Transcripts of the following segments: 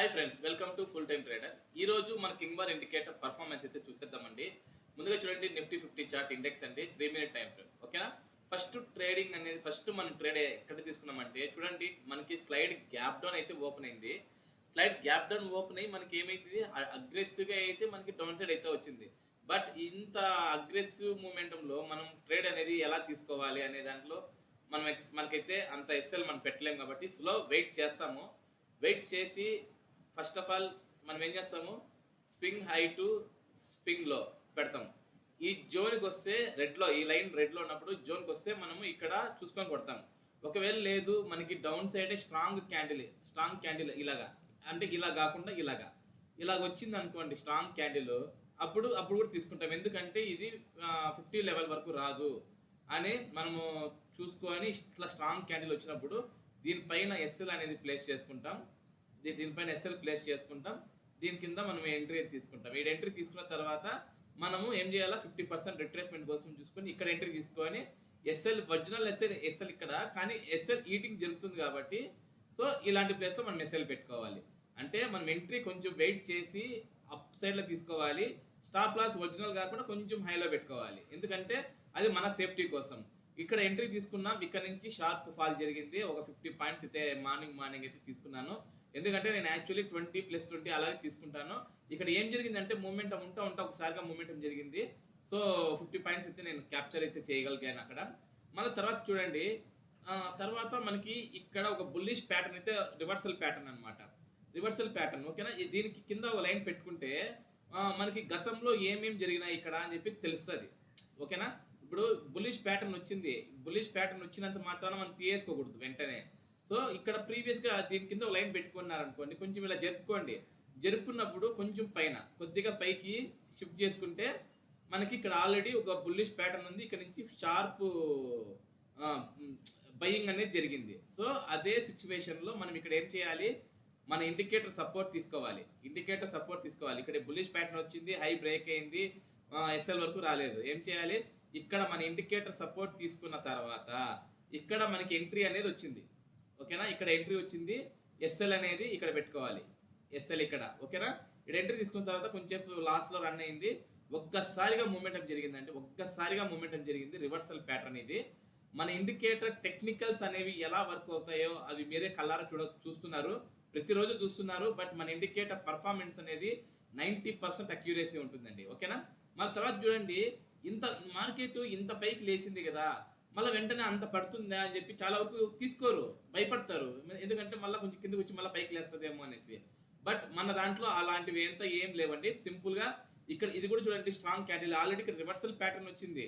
Hi friends welcome to full time trader ఈ రోజు మన కింగ్ బార్ ఇండికేటర్ పర్ఫార్మెన్స్ అయితే చూసేద్దామండి. ముందుగా చూడండి నిఫ్టీ ఫిఫ్టీ చార్ట్ ఇండెక్స్ అండి. త్రీ మినిట్ టైం ఫ్రేమ్ ఓకేనా ఫస్ట్ ట్రేడింగ్ అనేది ఫస్ట్ మనం ట్రేడ్ ఎక్కడ తీసుకున్నామంటే చూడండి మనకి స్లైడ్ గ్యాప్ డౌన్ అయితే ఓపెన్ అయింది. స్లైడ్ గ్యాప్ డౌన్ ఓపెన్ అయ్యి మనకి ఏమైతుంది? అగ్రెసివ్గా అయితే మనకి డౌన్ సైడ్ అయితే వచ్చింది. బట్ ఇంత అగ్రెసివ్ మూమెంటంలో మనం ట్రేడ్ అనేది ఎలా తీసుకోవాలి అనే దాంట్లో మనం మనకైతే అంత ఎస్ఎల్ మనం పెట్టలేము కాబట్టి స్లో వెయిట్ చేస్తాము. వెయిట్ చేసి ఫస్ట్ ఆఫ్ ఆల్ మనం ఏం చేస్తాము? స్ప్రింగ్ హై టు స్ప్రింగ్లో పెడతాం ఈ జోన్కి వస్తే రెడ్లో ఈ లైన్ రెడ్లో ఉన్నప్పుడు జోన్కి వస్తే మనము ఇక్కడ చూసుకొని కొడతాం ఒకవేళ లేదు మనకి down side strong candle strong candle ఇలాగా. అంటే ఇలా కాకుండా ఇలాగా. ఇలాగ వచ్చింది అనుకోండి స్ట్రాంగ్ క్యాండిల్ అప్పుడు అప్పుడు కూడా తీసుకుంటాం. ఎందుకంటే ఇది ఫిఫ్టీ లెవెల్ వరకు రాదు. అని మనము చూసుకొని ఇట్లా స్ట్రాంగ్ క్యాండిల్ వచ్చినప్పుడు దీనిపైన ఎస్ఎల్ అనేది ప్లేస్ చేసుకుంటాం. దీనిపైన ఎస్ఎల్ ప్లేస్ చేసుకుంటాం. దీని కింద మనం ఎంట్రీ తీసుకుంటాం. ఈ ఎంట్రీ తీసుకున్న తర్వాత మనము ఏం చేయాలా? ఫిఫ్టీ పర్సెంట్ రిట్రేస్మెంట్ కోసం చూసుకొని ఇక్కడ ఎంట్రీ తీసుకొని ఎస్ఎల్ ఒరిజినల్ అయితే ఎస్ఎల్ ఇక్కడ కానీ ఎస్ఎల్ ఈటింగ్ జరుగుతుంది కాబట్టి సో ఇలాంటి ప్లేస్లో మనం ఎస్ఎల్ పెట్టుకోవాలి. అంటే మనం ఎంట్రీ కొంచెం వెయిట్ చేసి అప్ సైడ్లో తీసుకోవాలి. స్టాప్ లాస్ ఒరిజినల్ కాకుండా కొంచెం హైలో పెట్టుకోవాలి. ఎందుకంటే అది మన సేఫ్టీ కోసం. ఇక్కడ ఎంట్రీ తీసుకున్నాం. ఇక్కడ నుంచి షార్ప్ ఫాల్ జరిగింది. ఒక ఫిఫ్టీ పాయింట్స్ అయితే మార్నింగ్ మార్నింగ్ అయితే తీసుకున్నాను. ఎందుకంటే నేను యాక్చువల్లీ ట్వంటీ ప్లస్ ట్వంటీ అలాగే తీసుకుంటాను. ఇక్కడ ఏం జరిగిందంటే మూమెంటం ఉంటా ఉంటా ఒకసారిగా మూమెంటం జరిగింది. సో ఫిఫ్టీ పాయింట్స్ అయితే నేను క్యాప్చర్ అయితే చేయగలిగాను అక్కడ. మళ్ళీ తర్వాత చూడండి తర్వాత మనకి ఇక్కడ ఒక బుల్లిష్ ప్యాటర్న్ అయితే రివర్సల్ ప్యాటర్న్ అనమాట రివర్సల్ ప్యాటర్న్ ఓకేనా దీనికి కింద ఒక లైన్ పెట్టుకుంటే మనకి గతంలో ఏమేమి జరిగినాయి ఇక్కడ అని చెప్పి తెలుస్తుంది. ఓకేనా ఇప్పుడు బుల్లిష్ ప్యాటర్న్ వచ్చింది. బుల్లిష్ ప్యాటర్న్ వచ్చినంత మాత్రాన మనం తీయేసుకోకూడదు వెంటనే. సో ఇక్కడ ప్రీవియస్గా దీని కింద ఒక లైన్ పెట్టుకున్నారు అనుకోండి కొంచెం ఇలా జరుపుకోండి. జరుపుకున్నప్పుడు కొంచెం పైన కొద్దిగా పైకి షిఫ్ట్ చేసుకుంటే మనకి ఇక్కడ ఆల్రెడీ ఒక బుల్లిష్ ప్యాటర్న్ ఉంది. ఇక్కడ నుంచి షార్ప్ బయింగ్ అనేది జరిగింది. సో అదే సిచ్యువేషన్లో మనం ఇక్కడ ఏం చేయాలి? మన ఇండికేటర్ సపోర్ట్ తీసుకోవాలి. ఇండికేటర్ సపోర్ట్ తీసుకోవాలి. ఇక్కడ బుల్లిష్ ప్యాటర్న్ వచ్చింది హై బ్రేక్ అయింది ఎస్ఎల్ వరకు రాలేదు. ఏం చేయాలి? ఇక్కడ మన ఇండికేటర్ సపోర్ట్ తీసుకున్న తర్వాత ఇక్కడ మనకి ఎంట్రీ అనేది వచ్చింది. ఓకేనా? ఇక్కడ ఎంట్రీ వచ్చింది. ఎస్ఎల్ అనేది ఇక్కడ పెట్టుకోవాలి. ఎస్ఎల్ ఇక్కడ ఓకేనా? ఇక్కడ ఎంట్రీ తీసుకున్న తర్వాత కొంచెం లాస్ట్లో రన్ అయింది. ఒక్కసారిగా మూమెంటం జరిగిందండి. ఒక్కసారిగా మూమెంటం జరిగింది. రివర్సల్ ప్యాటర్న్ ఇది. మన ఇండికేటర్ టెక్నికల్స్ అనేవి ఎలా వర్క్ అవుతాయో అవి మీరే కల్లారా చూడ చూస్తున్నారు. ప్రతిరోజు చూస్తున్నారు. బట్ మన ఇండికేటర్ పర్ఫార్మెన్స్ అనేది నైంటీ పర్సెంట్ అక్యూరేసీ ఉంటుందండి. ఓకేనా? మన తర్వాత చూడండి. ఇంత మార్కెట్ ఇంత పైకి లేచింది కదా. మళ్ళీ వెంటనే అంత పడుతుందా అని చెప్పి చాలా వరకు తీసుకోరు భయపడతారు. ఎందుకంటే మళ్ళీ కొంచెం కిందకి వచ్చి మళ్ళీ పైకి లేస్తుందేమో అనేసి. బట్ మన దాంట్లో అలాంటివి ఎంత ఏం లేవండి. సింపుల్గా ఇక్కడ ఇది కూడా చూడండి స్ట్రాంగ్ క్యాండిల్ ఆల్రెడీ ఇక్కడ రివర్సల్ ప్యాటర్న్ వచ్చింది.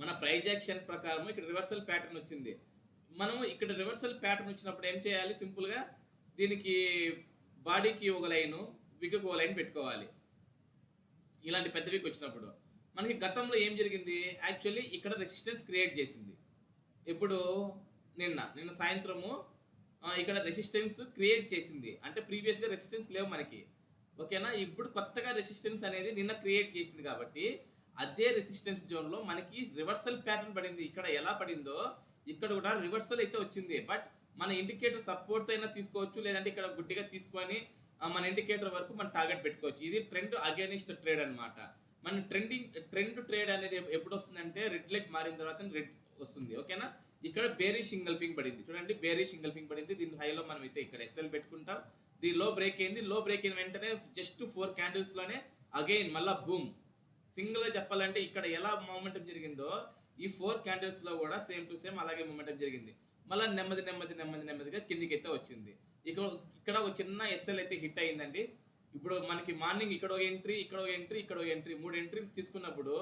మన ప్రైజ్ యాక్షన్ ప్రకారం ఇక్కడ రివర్సల్ ప్యాటర్న్ వచ్చింది. మనం ఇక్కడ రివర్సల్ ప్యాటర్న్ వచ్చినప్పుడు ఏం చేయాలి? సింపుల్గా దీనికి బాడీకి ఒక లైను విగ్గుకు ఒక లైన్ పెట్టుకోవాలి. ఇలాంటి పెద్ద వీక్ వచ్చినప్పుడు. మనకి గతంలో ఏం జరిగింది? యాక్చువల్లీ ఇక్కడ రెసిస్టెన్స్ క్రియేట్ చేసింది. ఇప్పుడు నిన్న నిన్న సాయంత్రము ఇక్కడ రెసిస్టెన్స్ క్రియేట్ చేసింది. అంటే ప్రీవియస్గా రెసిస్టెన్స్ లేవు మనకి. ఓకేనా? ఇప్పుడు కొత్తగా రెసిస్టెన్స్ అనేది నిన్న క్రియేట్ చేసింది కాబట్టి అదే రెసిస్టెన్స్ జోన్లో మనకి రివర్సల్ ప్యాటర్న్ పడింది. ఇక్కడ ఎలా పడిందో ఇక్కడ కూడా రివర్సల్ అయితే వచ్చింది. బట్ మన ఇండికేటర్ సపోర్ట్ అయినా తీసుకోవచ్చు. లేదంటే ఇక్కడ గుడ్డిగా తీసుకొని మన ఇండికేటర్ వరకు మనం టార్గెట్ పెట్టుకోవచ్చు. ఇది ట్రెండ్ అగేనిస్ట్ ట్రేడ్ అనమాట మన ట్రెండింగ్ ట్రెండ్ ట్రేడ్ అనేది ఎప్పుడు వస్తుందంటే రెడ్ లెగ్ మారిన తర్వాత రెడ్ వస్తుంది ఓకేనా? ఇక్కడ బేరీ సింగల్ ఫింగ్ పడింది. చూడండి బేరీ సింగల్ ఫింగ్ పడింది. దీని హైలో మనం అయితే ఇక్కడ ఎస్ఎల్ పెట్టుకుంటాం. దీని లో బ్రేక్ అయింది. లో బ్రేక్ అయిన వెంటనే జస్ట్ ఫోర్ క్యాండిల్స్లోనే అగైన్ మళ్ళా బూమ్ సింగిల్గా చెప్పాలంటే ఇక్కడ ఎలా మూమెంటం జరిగిందో ఈ ఫోర్ క్యాండిల్స్లో కూడా సేమ్ టు సేమ్ అలాగే మూమెంటం జరిగింది. మళ్ళీ నెమ్మది నెమ్మది నెమ్మది నెమ్మదిగా కిందికి అయితే వచ్చింది. ఇక్కడ ఇక్కడ ఒక చిన్న ఎస్ఎల్ అయితే హిట్ అయిందండి. ఇప్పుడు మనకి మార్నింగ్ ఇక్కడ ఒక ఎంట్రీ ఇక్కడ ఒక ఎంట్రీ ఇక్కడ ఒక ఎంట్రీ. మూడు ఎంట్రీలు తీసుకున్నప్పుడు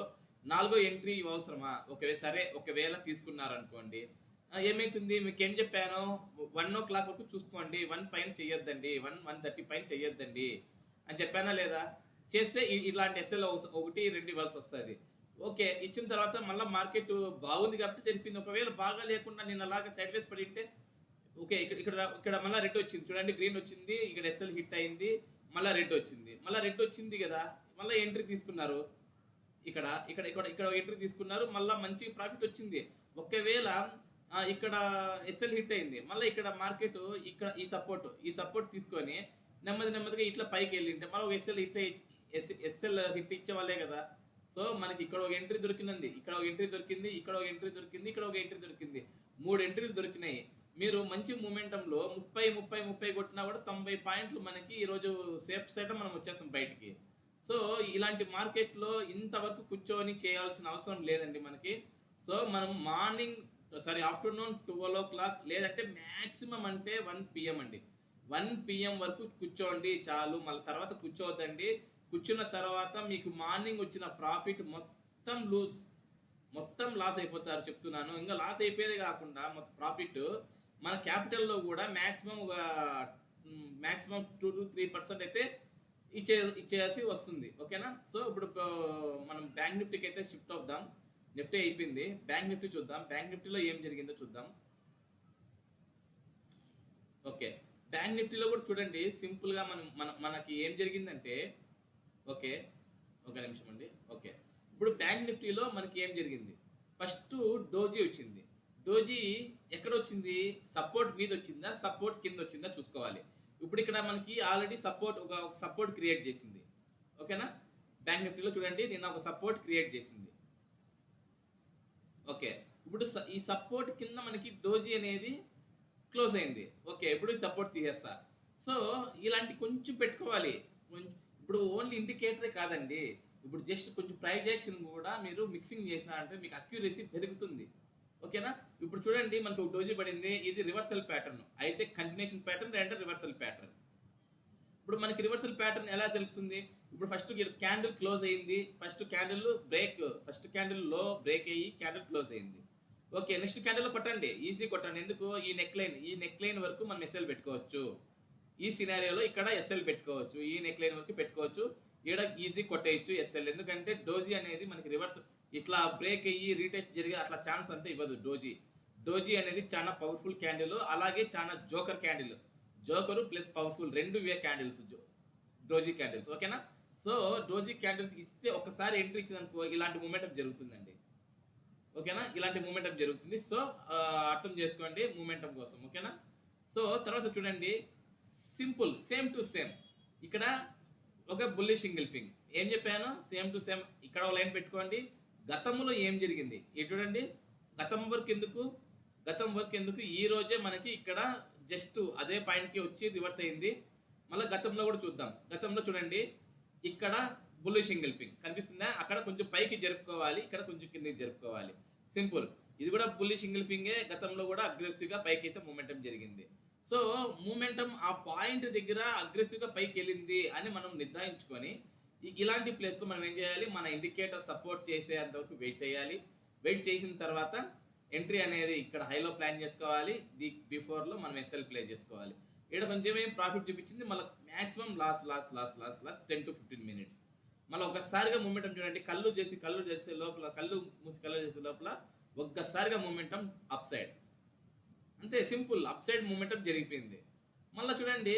నాలుగో ఎంట్రీ అవసరమా? ఒకవేళ సరే ఒకవేళ తీసుకున్నారు అనుకోండి ఏమైతుంది? మీకు ఏం చెప్పాను? వన్ ఓ క్లాక్ వరకు చూసుకోండి. వన్ పైన చెయ్యొద్దండి. వన్ వన్ థర్టీ పైన చెయ్యొద్దండి. అని చెప్పానా లేదా? చేస్తే ఇలాంటి ఎస్ఎల్ ఒకటి రెండు ఇవ్వాల్సి వస్తుంది. ఓకే ఇచ్చిన తర్వాత మళ్ళీ మార్కెట్ బాగుంది కాబట్టి సరిపోయింది. ఒకవేళ బాగా లేకుండా నేను అలాగా సైడ్ వేస్ పడి ఉంటే ఓకే ఇక్కడ ఇక్కడ ఇక్కడ మళ్ళీ రెడ్ వచ్చింది. చూడండి గ్రీన్ వచ్చింది. ఇక్కడ ఎస్ఎల్ హిట్ అయింది. మళ్ళీ రెడ్ వచ్చింది. మళ్ళీ రెడ్ వచ్చింది కదా. మళ్ళీ ఎంట్రీ తీసుకున్నారు. ఇక్కడ ఇక్కడ ఇక్కడ ఇక్కడ ఎంట్రీ తీసుకున్నారు. మళ్ళీ మంచి ప్రాఫిట్ వచ్చింది. ఒకవేళ ఇక్కడ ఎస్ఎల్ హిట్ అయింది. మళ్ళీ ఇక్కడ మార్కెట్ ఇక్కడ ఈ సపోర్ట్ ఈ సపోర్ట్ తీసుకొని నెమ్మది నెమ్మదిగా ఇట్లా పైకి వెళ్ళింటే మళ్ళీ ఒక ఎస్ఎల్ హిట్ ఎస్ఎల్ హిట్ ఇచ్చే వాళ్ళే కదా. సో మనకి ఇక్కడ ఒక ఎంట్రీ దొరికింది ఇక్కడ ఒక ఎంట్రీ దొరికింది ఇక్కడ ఒక ఎంట్రీ దొరికింది ఇక్కడ ఒక ఎంట్రీ దొరికింది. మూడు ఎంట్రీలు దొరికినాయి. మీరు మంచి మూమెంటంలో ముప్పై ముప్పై ముప్పై కొట్టినా కూడా తొంభై పాయింట్లు మనకి ఈరోజు సేఫ్ సైడ్ మనం వచ్చేస్తాం బయటికి. సో ఇలాంటి మార్కెట్లో ఇంతవరకు కూర్చొని చేయాల్సిన అవసరం లేదండి మనకి. సో మనం morning sorry afternoon twelve o'clock లేదంటే మ్యాక్సిమం అంటే వన్ పిఎం అండి. వన్ పిఎం వరకు కూర్చోండి చాలు. మళ్ళీ తర్వాత కూర్చోవద్దండి. కూర్చున్న తర్వాత మీకు మార్నింగ్ వచ్చిన ప్రాఫిట్ మొత్తం లూజ్ మొత్తం లాస్ అయిపోతారు చెప్తున్నాను. ఇంకా లాస్ అయిపోయేదే కాకుండా మొత్తం ప్రాఫిట్ మన క్యాపిటల్లో కూడా మ్యాక్సిమం ఒక maximum two to three percent అయితే ఇచ్చే ఇచ్చేసి వస్తుంది. ఓకేనా? సో ఇప్పుడు మనం బ్యాంక్ నిఫ్టీకి అయితే షిఫ్ట్ అవుదాం. నిఫ్టీ అయిపోయింది. బ్యాంక్ నిఫ్టీ చూద్దాం. బ్యాంక్ నిఫ్టీలో ఏం జరిగిందో చూద్దాం. ఓకే. బ్యాంక్ నిఫ్టీలో కూడా చూడండి. సింపుల్గా మనం మన మనకి ఏం జరిగిందంటే ఓకే. ఒక నిమిషం అండి. ఓకే. ఇప్పుడు బ్యాంక్ నిఫ్టీలో మనకి ఏం జరిగింది? ఫస్ట్ డోజీ వచ్చింది. డోజీ ఎక్కడ వచ్చింది సపోర్ట్ మీద వచ్చిందా సపోర్ట్ కింద వచ్చిందా చూసుకోవాలి. ఇప్పుడు ఇక్కడ మనకి ఆల్రెడీ సపోర్ట్ ఒక సపోర్ట్ క్రియేట్ చేసింది. ఓకేనా? బ్యాంక్ నిఫ్టీలో చూడండి నిన్న ఒక సపోర్ట్ క్రియేట్ చేసింది. ఓకే. ఇప్పుడు స- ఈ సపోర్ట్ కింద మనకి డోజీ అనేది క్లోజ్ అయింది. ఓకే ఇప్పుడు సపోర్ట్ తీసేస్తా. సో ఇలాంటి కొంచెం పెట్టుకోవాలి. ఇప్పుడు ఓన్లీ ఇండికేటరే కాదండి. ఇప్పుడు జస్ట్ కొంచెం ప్రైజేషన్ కూడా మీరు మిక్సింగ్ చేసిన అంటే మీకు అక్యూరసీ పెరుగుతుంది. ఓకేనా? ఇప్పుడు చూడండి మనకు ఒక డోజీ పడింది. ఇది రివర్సల్ ప్యాటర్న్ అయితే continuation pattern and reversal pattern ఇప్పుడు మనకి రివర్సల్ ప్యాటర్న్ ఎలా తెలుస్తుంది? ఇప్పుడు ఫస్ట్ క్యాండిల్ క్లోజ్ అయింది. ఫస్ట్ క్యాండిల్ బ్రేక్ ఫస్ట్ క్యాండిల్లో బ్రేక్ అయ్యి క్యాండిల్ క్లోజ్ అయింది. ఓకే నెక్స్ట్ క్యాండిల్ కొట్టండి. ఈజీ కొట్టండి. ఎందుకు? ఈ నెక్ లైన్ ఈ నెక్ లైన్ వరకు మనం ఎస్ఎల్ పెట్టుకోవచ్చు. ఈ సినారియోలో ఇక్కడ ఎస్ఎల్ పెట్టుకోవచ్చు. ఈ నెక్ లైన్ వరకు పెట్టుకోవచ్చు. ఈడ ఈజీ కొట్టేయచ్చు ఎస్ఎల్ ఎందుకంటే డోజీ అనేది మనకి రివర్స్ ఇట్లా బ్రేక్ అయ్యి రీటెస్ట్ జరిగే అట్లా ఛాన్స్ అంతా ఇవ్వదు డోజీ. డోజీ అనేది చాలా పవర్ఫుల్ క్యాండిల్ అలాగే చాలా joker candle joker plus powerful రెండు వే క్యాండిల్స్ డోజీ క్యాండిల్స్ ఓకేనా సో డోజీ క్యాండిల్స్ ఇస్తే ఒకసారి ఎంట్రీ ఇచ్చిందనుకో ఇలాంటి మూమెంటం జరుగుతుందండి. ఓకేనా ఇలాంటి మూమెంటం జరుగుతుంది. సో అర్థం చేసుకోండి మూమెంటం కోసం ఓకేనా సో తర్వాత చూడండి. సింపుల్ సేమ్ టు సేమ్ ఇక్కడ ఒక బుల్లి సింగిల్ పింగ్ ఏం చెప్పాను? సేమ్ టు సేమ్ ఇక్కడ ఒక లైన్ పెట్టుకోండి. గతంలో ఏం జరిగింది? ఇది చూడండి గతం వరకు ఎందుకు గతం వరకు ఎందుకు ఈ రోజే మనకి ఇక్కడ జస్ట్ అదే పాయింట్కి వచ్చి రివర్స్ అయింది. మళ్ళీ గతంలో కూడా చూద్దాం. గతంలో చూడండి ఇక్కడ బుల్లి సింగిల్ కనిపిస్తుందా? అక్కడ కొంచెం పైకి జరుపుకోవాలి ఇక్కడ కొంచెం కిందకి జరుపుకోవాలి. సింపుల్ ఇది కూడా బుల్లి సింగిల్ ఫింగే గతంలో కూడా అగ్రెసివ్గా పైకి అయితే మూమెంటం జరిగింది. సో మూమెంటం ఆ పాయింట్ దగ్గర అగ్రెసివ్గా పైకి వెళ్ళింది అని మనం నిర్ధారించుకొని ఇలాంటి ప్లేస్లో మనం ఏం చేయాలి? మన ఇండికేటర్ సపోర్ట్ చేసేంత వరకు వెయిట్ చేయాలి. వెయిట్ చేసిన తర్వాత ఎంట్రీ అనేది ఇక్కడ హైలో ప్లాన్ చేసుకోవాలి. ది బిఫోర్లో మనం ఎస్ఎల్ ప్లే చేసుకోవాలి. ఇక్కడ కొంచెం ఏం ప్రాఫిట్ చూపించింది? మళ్ళీ maximum loss loss loss loss loss ten to fifteen minutes మళ్ళీ ఒక్కసారిగా మూమెంటం చూడండి. కళ్ళు చేసి కళ్ళు చేసే లోపల కళ్ళు మూసి కళ్ళు చేసే లోపల ఒక్కసారిగా మూమెంటం అప్ సైడ్ అంతే సింపుల్ అప్ సైడ్ మూమెంటం జరిగిపోయింది. మళ్ళీ చూడండి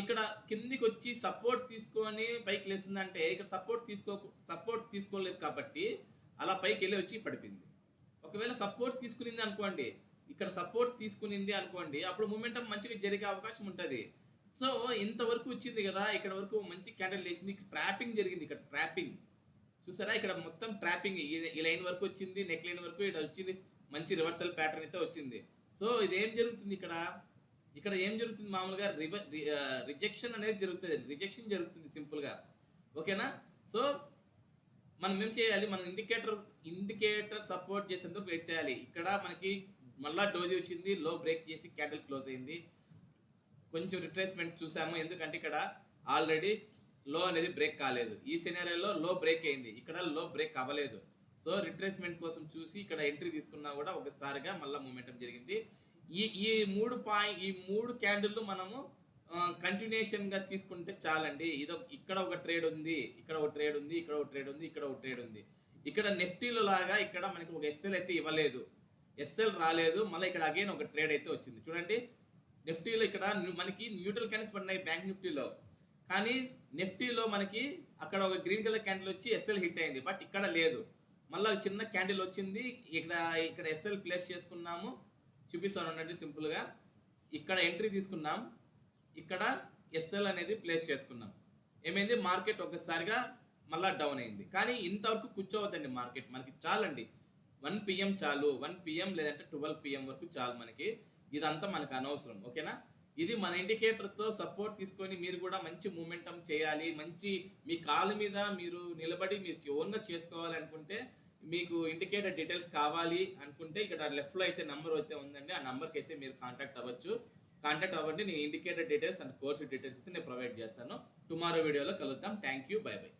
ఇక్కడ కిందికి వచ్చి సపోర్ట్ తీసుకొని పైకి లేస్తుందంటే ఇక్కడ సపోర్ట్ తీసుకో సపోర్ట్ తీసుకోలేదు కాబట్టి అలా పైకి వెళ్ళి వచ్చి పడిపోయింది. ఒకవేళ సపోర్ట్ తీసుకునింది అనుకోండి ఇక్కడ సపోర్ట్ తీసుకునింది అనుకోండి అప్పుడు మూమెంటం మంచిగా జరిగే అవకాశం ఉంటుంది. సో ఇంతవరకు వచ్చింది కదా ఇక్కడ వరకు మంచి క్యాండిల్ వేసింది ట్రాపింగ్ జరిగింది ఇక్కడ ట్రాపింగ్ చూసారా? ఇక్కడ మొత్తం ట్రాపింగ్ ఈ లైన్ వరకు వచ్చింది నెక్ లైన్ వరకు ఇక్కడ వచ్చింది మంచి రివర్సల్ ప్యాటర్న్ అయితే వచ్చింది. సో ఇది ఏం జరుగుతుంది ఇక్కడ? ఇక్కడ ఏం జరుగుతుంది మామూలుగా? రిజెక్షన్ అనేది జరుగుతుంది. రిజెక్షన్ జరుగుతుంది సింపుల్గా ఓకేనా సో మనం ఏం చేయాలి? మన ఇండికేటర్ ఇండికేటర్ సపోర్ట్ చేసేందుకు వెయిట్ చేయాలి. ఇక్కడ మనకి మళ్ళా డోజీ వచ్చింది. లో బ్రేక్ చేసి క్యాండిల్ క్లోజ్ అయింది. కొంచెం రిట్రేస్మెంట్ చూసాము. ఎందుకంటే ఇక్కడ ఆల్రెడీ లో అనేది బ్రేక్ కాలేదు. ఈ సినారియోలో లో బ్రేక్ అయింది. ఇక్కడ లో బ్రేక్ అవ్వలేదు. సో రిట్రేస్మెంట్ కోసం చూసి ఇక్కడ ఎంట్రీ తీసుకున్నా కూడా ఒకసారిగా మళ్ళీ మూమెంటం జరిగింది. ఈ ఈ మూడు పాయింట్ ఈ మూడు క్యాండిల్లు మనము కంటిన్యూషన్గా తీసుకుంటే చాలండి. ఇదో ఇక్కడ ఒక ట్రేడ్ ఉంది ఇక్కడ ఒక ట్రేడ్ ఉంది ఇక్కడ ఒక ట్రేడ్ ఉంది ఇక్కడ ఒక ట్రేడ్ ఉంది. ఇక్కడ నెఫ్టీలు లాగా ఇక్కడ మనకి ఒక ఎస్ఎల్ అయితే ఇవ్వలేదు. ఎస్ఎల్ రాలేదు. మళ్ళీ ఇక్కడ అగైన్ ఒక ట్రేడ్ అయితే వచ్చింది. చూడండి. నిఫ్టీలో ఇక్కడ మనకి న్యూట్రల్ క్యాండిల్స్ పడినాయి బ్యాంక్ నిఫ్టీలో కానీ నిఫ్టీలో మనకి అక్కడ ఒక గ్రీన్ కలర్ క్యాండిల్ వచ్చి ఎస్ఎల్ హిట్ అయింది. బట్ ఇక్కడ లేదు. మళ్ళీ చిన్న క్యాండిల్ వచ్చింది. ఇక్కడ ఇక్కడ ఎస్ఎల్ ప్లేస్ చేసుకున్నాము. చూపిస్తాను ఉండండి సింపుల్గా. ఇక్కడ ఎంట్రీ తీసుకున్నాం. ఇక్కడ ఎస్ఎల్ అనేది ప్లేస్ చేసుకున్నాం. ఏమైంది? మార్కెట్ ఒకసారిగా మళ్ళీ డౌన్ అయింది. కానీ ఇంతవరకు కూర్చోవద్దండి మార్కెట్. మనకి చాలండి. వన్ పిఎం చాలు. వన్ పిఎం లేదంటే ట్వెల్వ్ పిఎం వరకు చాలు మనకి. ఇదంతా మనకు అనవసరం. ఓకేనా? ఇది మన ఇండికేటర్తో సపోర్ట్ తీసుకొని మీరు కూడా మంచి మూమెంటం చేయాలి. మంచి మీ కాలు మీద మీరు నిలబడి మీరు ఓన్గా చేసుకోవాలనుకుంటే మీకు ఇండికేటర్ డీటెయిల్స్ కావాలి అనుకుంటే ఇక్కడ లెఫ్ట్లో అయితే నెంబర్ అయితే ఉందండి. ఆ నెంబర్కి అయితే మీరు కాంటాక్ట్ అవ్వచ్చు. కాంటాక్ట్ అవ్వండి నేను indicator details and course details అయితే నేను ప్రొవైడ్ చేస్తాను. టుమారో వీడియోలో కలుద్దాం. Thank you by by